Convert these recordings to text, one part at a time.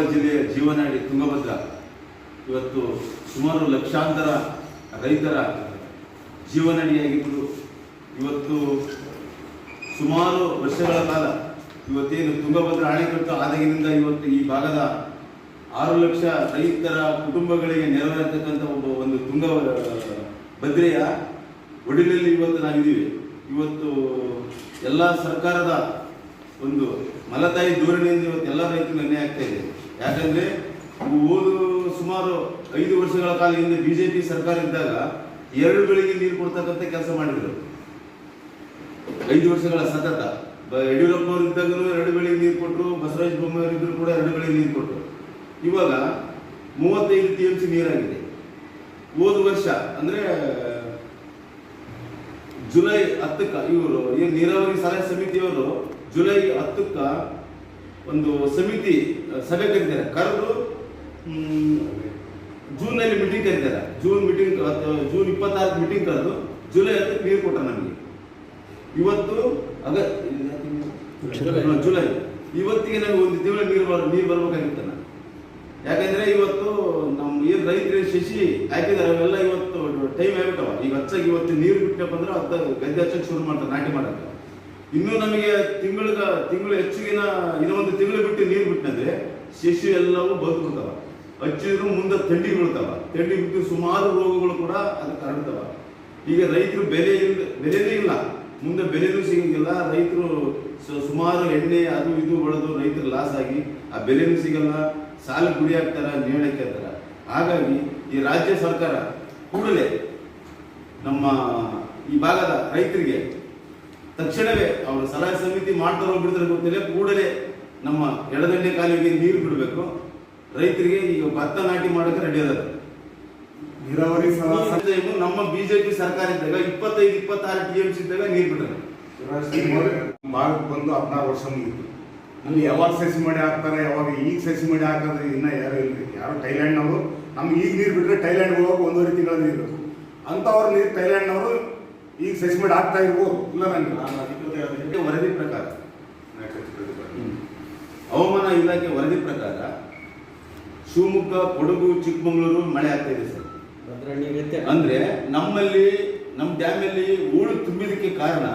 ಕೊಪ್ಪಳ ಜಿಲ್ಲೆಯ ಜೀವನಾಡಿ ತುಂಗಭದ್ರ. ಇವತ್ತು ಸುಮಾರು ಲಕ್ಷಾಂತರ ರೈತರ ಜೀವನಾಡಿಯಾಗಿದ್ದು, ಇವತ್ತು ಸುಮಾರು ವರ್ಷಗಳ ಕಾಲ ಇವತ್ತೇನು ತುಂಗಭದ್ರ ಅಣೆಕಟ್ಟು ಆದಾಗಿನಿಂದ ಇವತ್ತು ಈ ಭಾಗದ ಆರು ಲಕ್ಷ ರೈತರ ಕುಟುಂಬಗಳಿಗೆ ನೆರವೇರ್ತಕ್ಕಂಥ ಒಬ್ಬ ಒಂದು ತುಂಗ, ಭದ್ರೆಯ ಒಡಿಲಲ್ಲಿ ಇವತ್ತು ನಾವಿದ್ದೀವಿ. ಇವತ್ತು ಎಲ್ಲ ಸರ್ಕಾರದ ಒಂದು ಮಲತಾಯಿ ಧೋರಣೆಯಿಂದ ಇವತ್ತು ಎಲ್ಲ ರೈತರು ನೆನೆ ಆಗ್ತಾ ಇದೆ. ಯಾಕಂದ್ರೆ ಓದು ಸುಮಾರು ಐದು ವರ್ಷಗಳ ಕಾಲ ಹಿಂದೆ ಬಿಜೆಪಿ ಸರ್ಕಾರ ಇದ್ದಾಗ ಎರಡು ಬೆಳಿಗ್ಗೆ ನೀರು ಕೊಡ್ತಕ್ಕಂಥ ಕೆಲಸ ಮಾಡಿದ್ರು. ಐದು ವರ್ಷಗಳ ಸತತ. ಬ- ಯಡಿಯೂರಪ್ಪನವರು ಇದ್ದಾಗಲೂ ಎರಡು ಬೆಳಿಗ್ಗೆ ನೀರು ಕೊಟ್ಟರು ಬಸವರಾಜ ಬೊಮ್ಮಾಯಿ ಇದ್ರು ಕೂಡ ಎರಡು ಬೆಳಿಗ್ಗೆ ನೀರು ಕೊಟ್ಟರು ಇವಾಗ ಮೂವತ್ತೈದು ಟಿ ಎಂ ಸಿ ನೀರಾಗಿದೆ. ಹೋದ ವರ್ಷ, ಅಂದ್ರೆ, ಜುಲೈ ಹತ್ತಕ್ಕ ಇವರು ನೀರಾವರಿ ಸಲಹೆ ಸಮಿತಿಯವರು ಜುಲೈ ಹತ್ತಕ್ಕ ಒಂದು ಸಮಿತಿ ಸಭೆ ಕರೀತಾರೆ. ಕರೆದು ಜೂನ್ನಲ್ಲಿ ಮೀಟಿಂಗ್ ಕರೀತಾರೆ. ಜೂನ್ ಮೀಟಿಂಗ್ ಜೂನ್ ಇಪ್ಪತ್ತಾರು ಮೀಟಿಂಗ್ ಕರೆದು ಜುಲೈ ಹತ್ತಕ್ಕೆ ನೀರು ಕೊಟ್ಟ ನಮಗೆ. ಇವತ್ತು ಅಗ ಜುಲೈ. ಇವತ್ತಿಗೆ ನಮಗೆ ಒಂದು ತಿಂಗಳ ನೀರು ಬರ ನೀರು ಬರ್ಬೇಕಾಗಿತ್ತು ನಾನು ಯಾಕಂದ್ರೆ ಇವತ್ತು ನಮ್ಮ ಏನ್ ರೈತರು ಶಶಿ ಹಾಕಿದಾರೆ ಅವೆಲ್ಲ ಇವತ್ತು ಟೈಮ್ ಆಗ್ಬಿಟ್ಟವ. ಈಗ ಹಚ್ಚಾಗಿ ಇವತ್ತು ನೀರು ಬಿಟ್ಟಪ್ಪ ಅಂದ್ರೆ ಅದ ಗದ್ದೆ ಹಚ್ಚಕ್ಕೆ ಶುರು ಮಾಡ್ತಾರೆ ನಾಟಿ ಮಾಡಕ್ಕೆ. ಇನ್ನೂ ನಮಗೆ ತಿಂಗಳ ತಿಂಗಳು ಹೆಚ್ಚಿಗಿನ ಇನ್ನೊಂದು ತಿಂಗಳು ಬಿಟ್ಟು ನೀರು ಬಿಟ್ಟಂದ್ರೆ ಶಿಶು ಎಲ್ಲವೂ ಬದುಕುತ್ತವ ಹಚ್ಚಿದ್ರು ಮುಂದೆ ಥಂಡಿ ಬೀಳ್ತಾವ. ಥಂಡಿ ಬಿಟ್ಟು ಸುಮಾರು ರೋಗಗಳು ಕೂಡ ಅದಕ್ಕೆ ಹರಡ್ತಾವ ಈಗ ರೈತರು ಬೆಲೆ ಇಲ್ಲ, ಬೆಲೆನೇ ಇಲ್ಲ. ಮುಂದೆ ಬೆಲೆನೂ ಸಿಗಂಗಿಲ್ಲ. ರೈತರು ಸುಮಾರು ಎಣ್ಣೆ ಅದು ಇದು ಬಳದು ರೈತರು ಲಾಸ್ ಆಗಿ ಆ ಬೆಲೆನೂ ಸಿಗಲ್ಲ. ಸಾಲ ಗುಡಿ ಹಾಕ್ತಾರ ನೇಣಕ್ಕೆ ಹಾಕ್ತಾರ. ಹಾಗಾಗಿ ಈ ರಾಜ್ಯ ಸರ್ಕಾರ ಕೂಡಲೇ ನಮ್ಮ ಈ ಭಾಗದ ರೈತರಿಗೆ ತಕ್ಷಣವೇ ಅವರು ಸಲಹಾ ಸಮಿತಿ ಮಾಡ್ತಾರೋ ಬಿಡ್ತಾರೆ ಗೊತ್ತಿಲ್ಲ. ಕೂಡಲೇ ನಮ್ಮ ಎಡದಂಡೆ ಕಾಲುವೆಗೆ ನೀರು ಬಿಡಬೇಕು. ರೈತರಿಗೆ ಈಗ ಭತ್ತ ನಾಟಿ ಮಾಡಕ್ಕೆ ರೆಡಿ ಅದ ನೀರಾವರಿ ನಮ್ಮ ಬಿಜೆಪಿ ಸರ್ಕಾರ ಇದ್ದಾಗ ಇಪ್ಪತ್ತೈದು ಇಪ್ಪತ್ತಾರು ಟಿ ಎಂ ಸಿ ಇದ್ದಾಗ ನೀರು ಬಿಟ್ಟರೆ ಭಾಗಕ್ಕೆ ಬಂದು ಹದಿನಾರು ವರ್ಷ ಮುಗಿತು. ಅಲ್ಲಿ ಯಾವಾಗ ಸಸಿ ಮಾಡಿ ಹಾಕ್ತಾರೆ ಯಾವಾಗ ಈಗ ಸಸಿ ಮಾಡಿ ಹಾಕೋದು ಇನ್ನ ಯಾರು ಇಲ್ಲ. ಯಾರು ಥೈಲ್ಯಾಂಡ್ನವರು ನಮ್ಗೆ ಈಗ ನೀರು ಬಿಟ್ಟರೆ ಥೈಲ್ಯಾಂಡ್ ಹೋಗೋಕೆ ಒಂದೂವರೆ ತಿಂಗಳ ನೀರು ಅಂಥವ್ರು ನೀರು ಥೈಲ್ಯಾಂಡ್ನವರು ಈಗ ಸಸಿ ಆಗ್ತಾ ಇರ್ಬೋದು ಇಲ್ಲ ನನಗೆ ವರದಿ ಪ್ರಕಾರ. ಹವಾಮಾನ ಇಲಾಖೆ ವರದಿ ಪ್ರಕಾರ ಶಿವಮೊಗ್ಗ ಕೊಡಗು ಚಿಕ್ಕಮಗಳೂರು ಮಳೆ ಆಗ್ತಾ ಇದೆ ಸರ್. ಅಂದ್ರೆ ನಮ್ಮಲ್ಲಿ ನಮ್ಮ ಡ್ಯಾಮಲ್ಲಿ ಹೂಳು ತುಂಬಿದಕ್ಕೆ ಕಾರಣ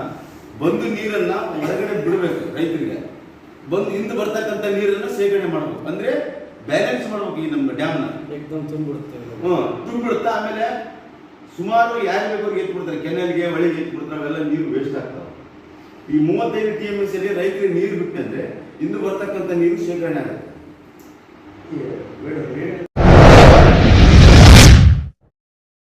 ಬಂದು ನೀರನ್ನ ಹೊರಗಡೆ ಬಿಡಬೇಕು ರೈತರಿಗೆ. ಬಂದು ಹಿಂದೆ ಬರ್ತಕ್ಕಂಥ ನೀರನ್ನ ಶೇಖರಣೆ ಮಾಡಬೇಕು. ಅಂದ್ರೆ ಬ್ಯಾಲೆನ್ಸ್ ಮಾಡಬೇಕು ಈ ನಮ್ಮ ಡ್ಯಾಮ್ನ. ತುಂಬಿಡುತ್ತೆ. ಹ್ಮ್ ತುಂಬಿಡುತ್ತೆ ಆಮೇಲೆ ಸುಮಾರು ಯಾರು ಬೇಕೋ ಎತ್ಬಿಡ್ತಾರೆ ಬಿಡ್ತಾರೆ. ಕೆನಲ್ಗೆ ಹೊಳಿಗೆ ಎತ್ತು ಬಿಡ್ತಾರೆ ಅವೆಲ್ಲ ನೀರು ವೇಸ್ಟ್ ಆಗ್ತಾವೆ ಈ ಮೂವತ್ತೈದು ಟಿ ಎಂ ಎಸ್ ಅಲ್ಲಿ ರೈತರಿಗೆ ನೀರು ಬಿಟ್ಟಂದ್ರೆ ಇಂದು ಬರ್ತಕ್ಕಂಥ ನೀರು ಶೇಖರಣೆ ಆಗುತ್ತೆ.